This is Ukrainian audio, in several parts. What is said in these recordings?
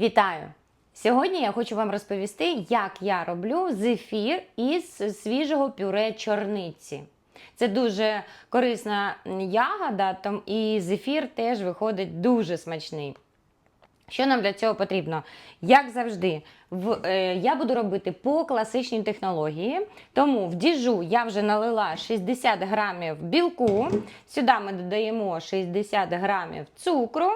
Вітаю! Сьогодні я хочу вам розповісти, як я роблю зефір із свіжого пюре чорниці. Це дуже корисна ягода, і зефір теж виходить дуже смачний. Що нам для цього потрібно? Як завжди, в, е, я буду робити по класичній технології. Тому в діжу я вже налила 60 грамів білку. Сюди ми додаємо 60 грамів цукру.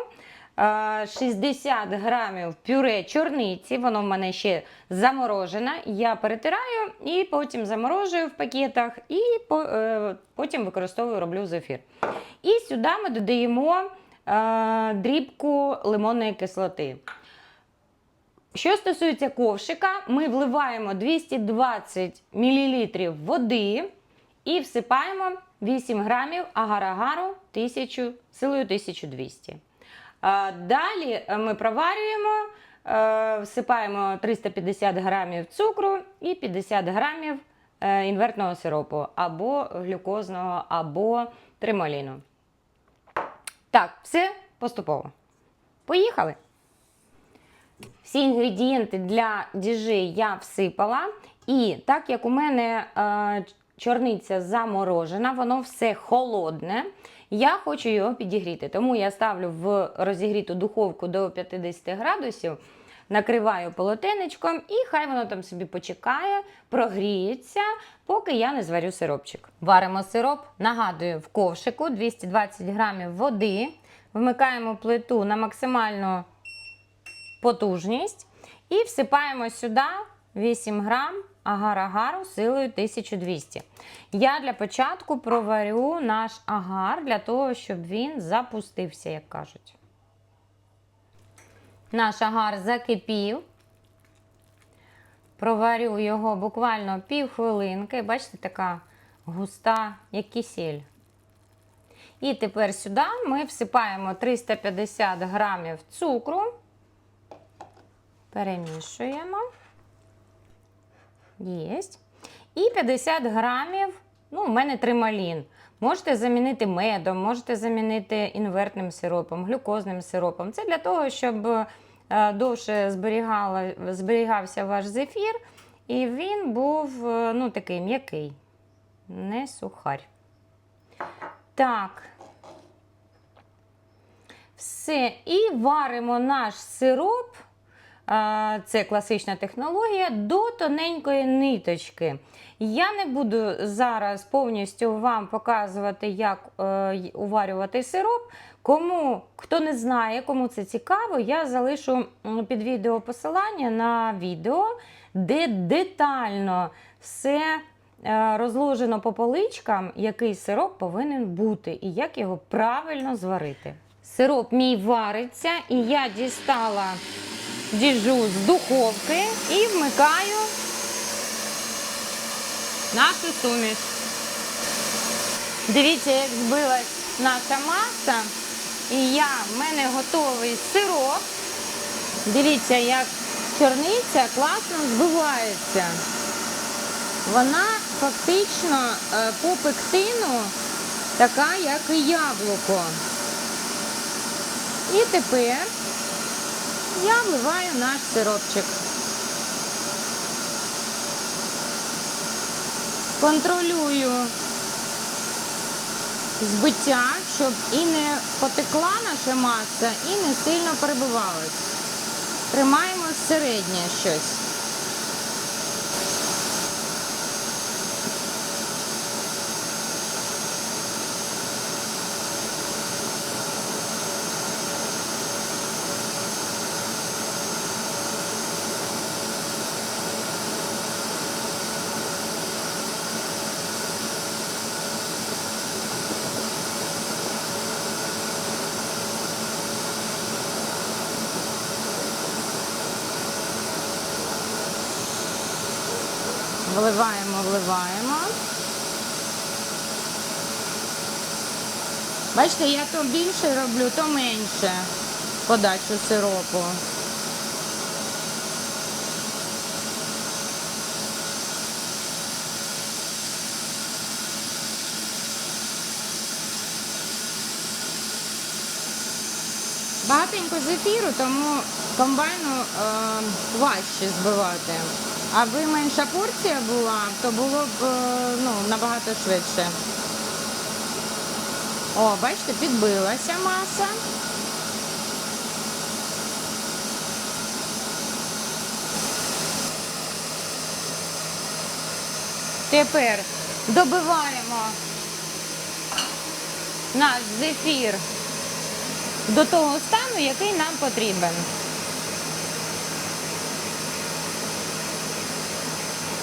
Е, 60 грамів пюре чорниці, воно в мене ще заморожене. Я перетираю і потім заморожую в пакетах, і е, потім використовую, роблю зефір. І сюди ми додаємо е, дрібку лимонної кислоти. Що стосується ковшика, ми вливаємо 220 мл води і всипаємо 8 грамів агар-агару силою 1200. Далі е, ми проварюємо, е, всипаємо 350 грамів цукру і 50 грамів е, інвертного сиропу або глюкозного, або тримоліну. Так, все поступово. Поїхали. Всі інгредієнти для діжи я всипала. І так як у мене е, чорниця заморожена, воно все холодне. Я хочу його підігріти. Тому я ставлю в розігріту духовку до 50 градусів, накриваю полотенечком і хай воно там собі почекає, прогріється, поки я не зварю сиропчик. Варимо сироп, нагадую, в ковшику 220 грамів води. Вмикаємо плиту на максимальну потужність і всипаємо сюди 8 грам агар-агару силою 1200. Я для початку проварю наш агар для того, щоб він запустився, як кажуть. Наш агар закипів. Проварю його буквально пів хвилинки. Бачите, така густа, як кисель. І тепер сюди ми всипаємо 350 грамів цукру. Перемішуємо. Єсть. І 50 грамів, ну, у мене трималін. Можете замінити медом, можете замінити інвертним сиропом, глюкозним сиропом. Це для того, щоб е, довше зберігався ваш зефір, і він був е, ну, такий м'який, не сухарь. Так. Все. І варимо наш сироп. Це класична технологія до тоненької ниточки. Я не буду зараз повністю вам показувати, як е, уварювати сироп. Кому хто не знає, кому це цікаво, я залишу під відео посилання на відео, де детально все е, розложено по поличкам, який сироп повинен бути і як його правильно зварити. Сироп мій вариться, і я дістала діжу з духовки і вмикаю нашу суміш. Дивіться, як збилась наша маса. І я, в мене готовий сироп. Дивіться, як чорниця класно збивається. Вона фактично е, по пектину така, як і яблуко. І тепер я вливаю наш сиропчик. Контролюю збиття, щоб і не потекла наша маса, і не сильно перебивалась. Тримаємо середнє щось. Вливаємо, вливаємо. Бачите, я то більше роблю, то менше подачу сиропу. Багатенько зефіру, тому комбайну е, важче збивати. Аби менша порція була, то було б е, ну, набагато швидше. О, бачите, підбилася маса. Тепер добиваємо наш зефір до того стану, який нам потрібен.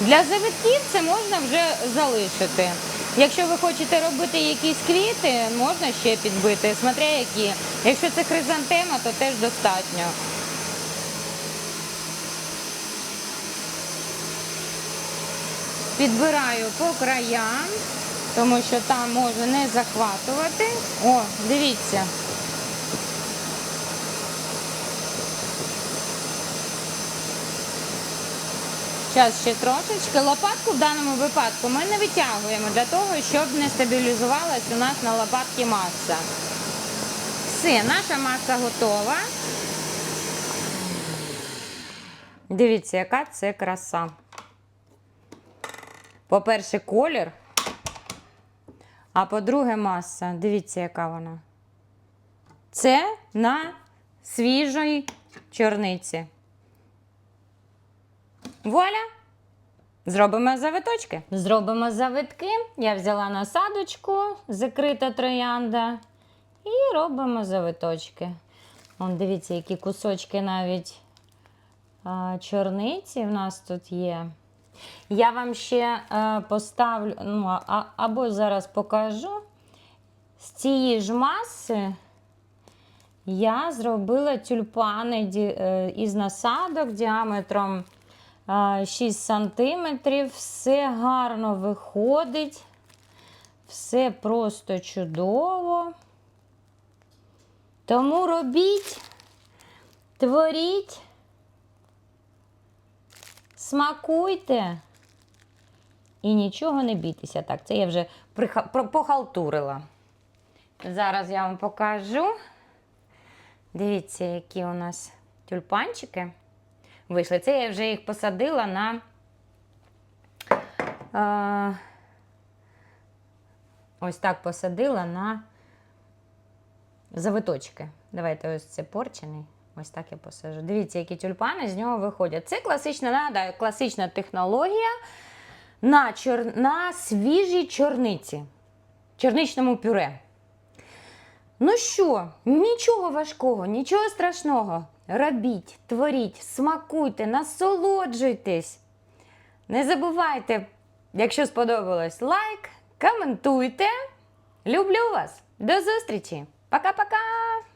Для завитків це можна вже залишити. Якщо ви хочете робити якісь квіти, можна ще підбити, смотря які. Якщо це хризантема, то теж достатньо. Підбираю по краям, тому що там може не захватувати. О, дивіться. Зараз ще трошечки. Лопатку в даному випадку ми не витягуємо для того, щоб не стабілізувалась у нас на лопатці маса. Все, наша маса готова. Дивіться, яка це краса. По-перше, колір. А по-друге, маса. Дивіться, яка вона. Це на свіжій чорниці. Вуаля! Зробимо завиточки. Зробимо завитки. Я взяла насадочку, закрита троянда. І робимо завиточки. Вон, дивіться, які кусочки навіть а, чорниці в нас тут є. Я вам ще е, поставлю, ну, а, або зараз покажу. З цієї ж маси я зробила тюльпани е, із насадок діаметром 6 см. Все гарно виходить. Все просто чудово. Тому робіть, творіть, смакуйте і нічого не бійтеся. Так, це я вже похалтурила. Зараз я вам покажу. Дивіться, які у нас тюльпанчики вийшли. Це я вже їх посадила на. А, ось так посадила на завиточки. Давайте ось це порчений. Ось так я посажу. Дивіться, які тюльпани з нього виходять. Це класична, нагадаю, класична технологія на, чор... на свіжій чорниці, чорничному пюре. Ну що, нічого важкого, нічого страшного. Робіть, творіть, смакуйте, насолоджуйтесь. Не забувайте, якщо сподобалось, лайк, коментуйте. Люблю вас. До зустрічі. Пока-пока.